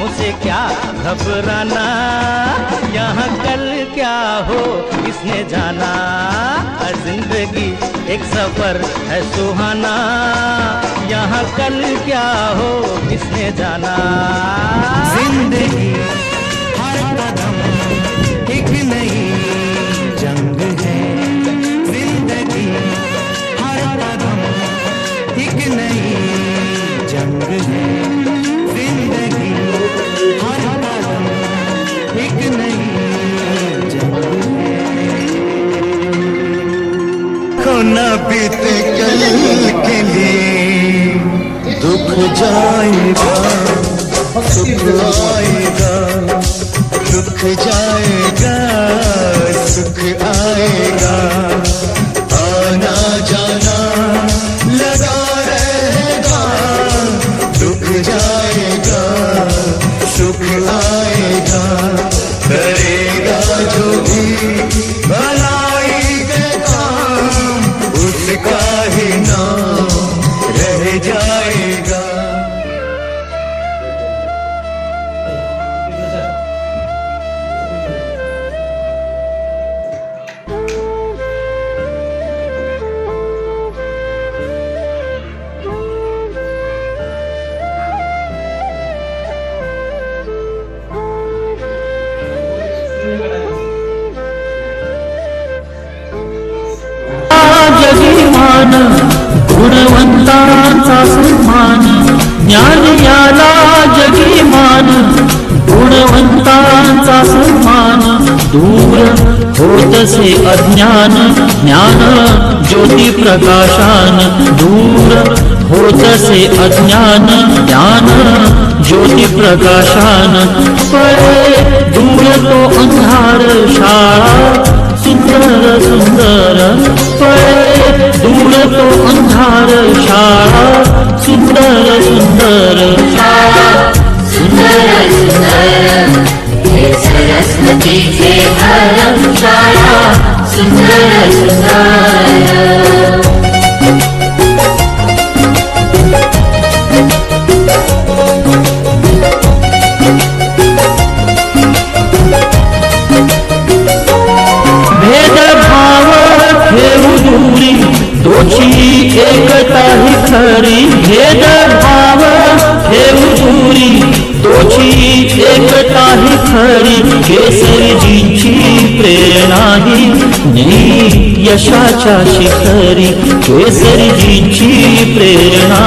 बातों से क्या घबराना? यहाँ कल क्या हो, किसने जाना? ज़िंदगी एक सफ़र है सुहाना। यहाँ कल क्या हो, किसने जाना? ज़िंदगी bakacağım जगीमान गुणवंतांचा सन्मान. दूर होतसे अज्ञान ज्ञान ज्योती प्रकाशान दूर होतसे अज्ञान ज्ञान ज्योती प्रकाशान परे दूर तो अंधार शाळा सुंदर सुंदर. पळे दूर तो अंधार शाळा सुंदर सुंदर शाळा सुंदर. सुंदर हे सरस्वतीचे घर शाळा सुंदर सुंदर. ही यशाच्या शिखरी केसरीजीची प्रेरणा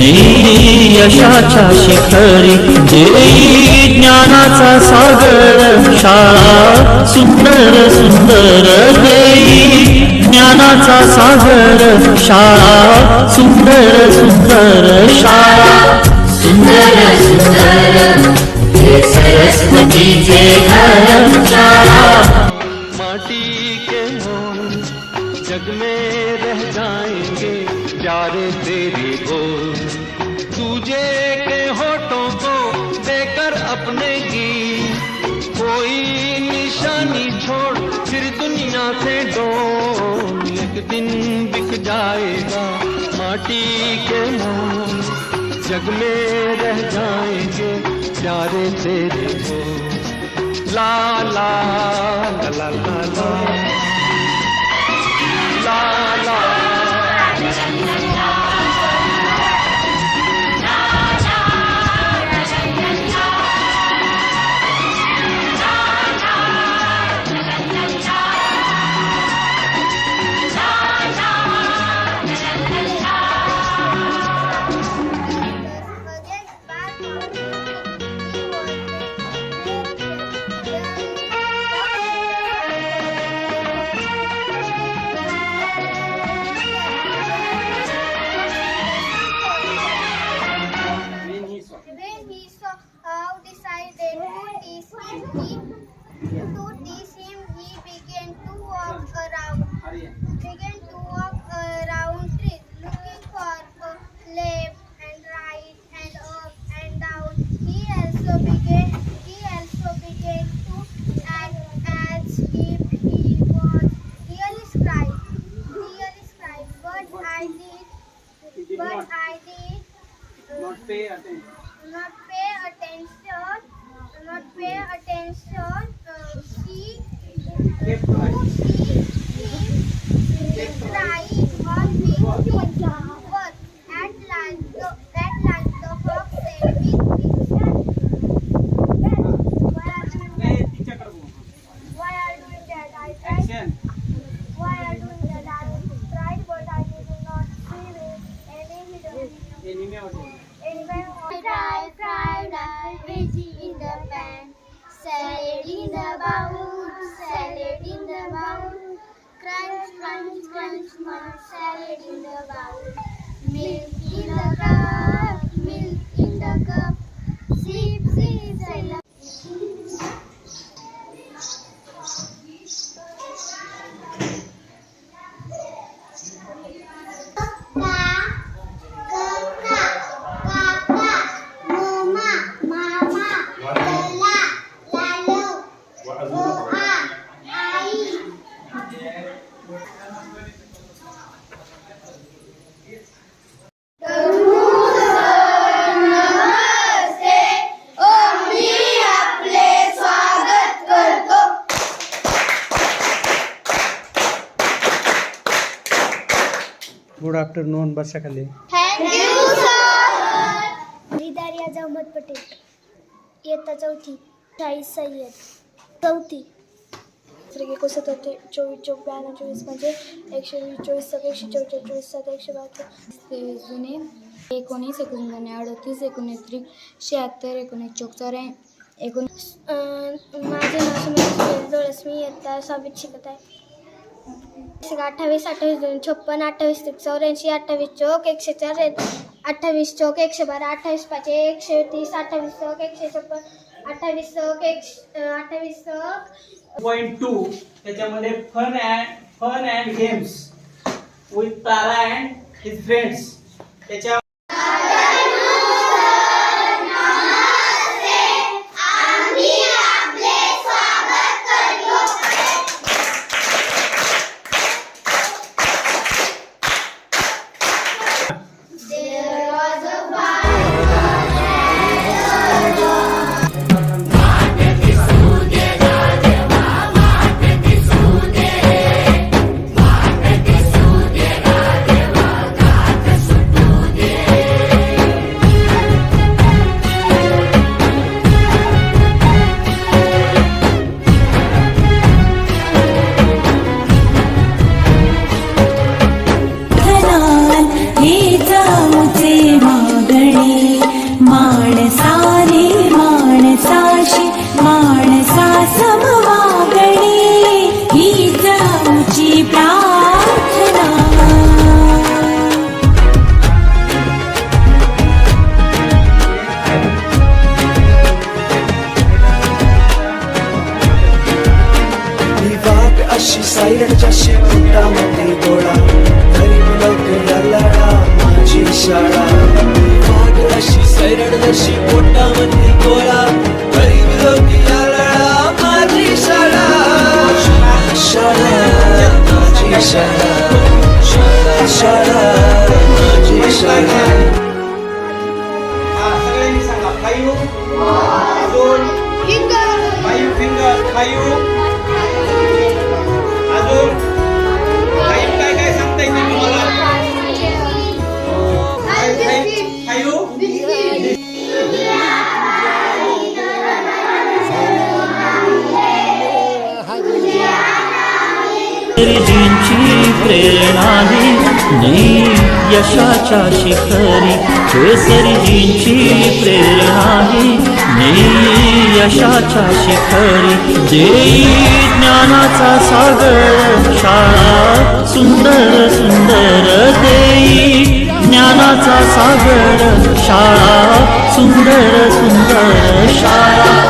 ही यशाच्या शिखरी देई ज्ञानाचा सागर शाळा सुंदर सुंदर देई ज्ञानाचा सागर शाळा सुंदर सुंदर शाळा सुंदर सुंदर सरस्वतीचे घर शाळा जग में रह जाएंगे प्यारे तेरे हो। ला ला ला ला ला ला, ला him, he, to tease him, he began to walk around, began to walk around trees, looking for a left and right and up and down. He also began, he also began to act as if he was really scribe, really scribe. But I did, but I did uh, Not pay attention. not pay attention, not pay attention, uh, she she kept crying or being afternoon बसा खाली अहमद पटेल. इयत्ता चौथी चाळीस सय्यद. चौथी. दुसरे एकोण सत्तर चोवीस चौक ब्याण्णव चोवीस म्हणजे एकशे वीस चोवीस सहा एकशे चोवीस सात एकशे बहात्तर. तेवीस जुने. एकोणीस एकोणीस अडतीस एकोणीस त्रिक शहात्तर एकोणीस चौक चौऱ्या एकोणीस माझे नाव सुमित जोळस मी इयत्ता सहावीत शिकत आहे. अठ्ठावीस अठ्ठावीस दोन छप्पन अठ्ठावीस चौऱ्याऐंशी अठ्ठावीस चौक एकशे चार अठ्ठावीस चौक एकशे बारा अठ्ठावीस पाच एकशे तीस अठ्ठावीस चौक एकशे छप्पन अठ्ठावीस चौक एकशे अठ्ठावीस चौक. पॉईंट टू त्याच्यामध्ये fun and fun and games with Tara and his friends त्याच्या तुझी प्रेरणा ही नाही यशाच्या शिखरी केसरीजींची प्रेरणा ही नाही यशाच्या शिखरी देई ज्ञानाचा सागर शाळा सुंदर सुंदर देई ज्ञानाचा सागर शाळा सुंदर सुंदर शाळा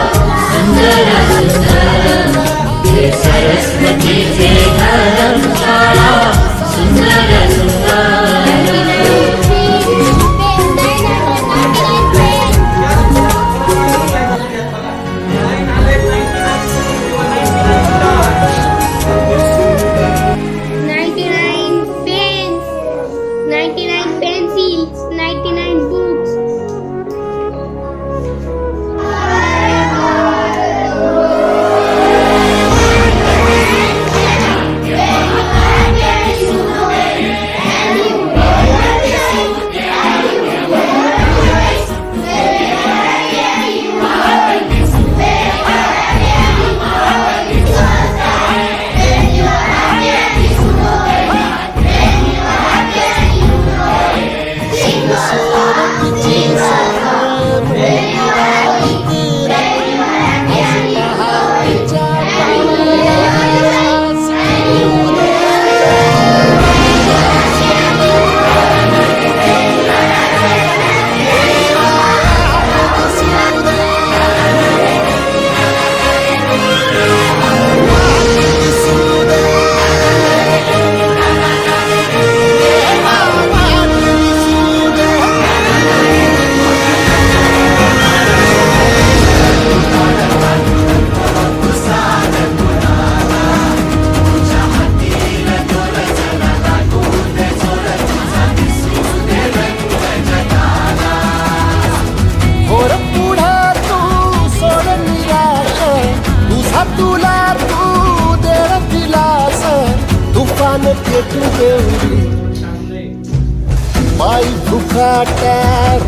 खाटा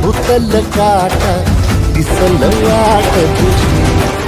रुतल काटा दिसल वाट तुझी.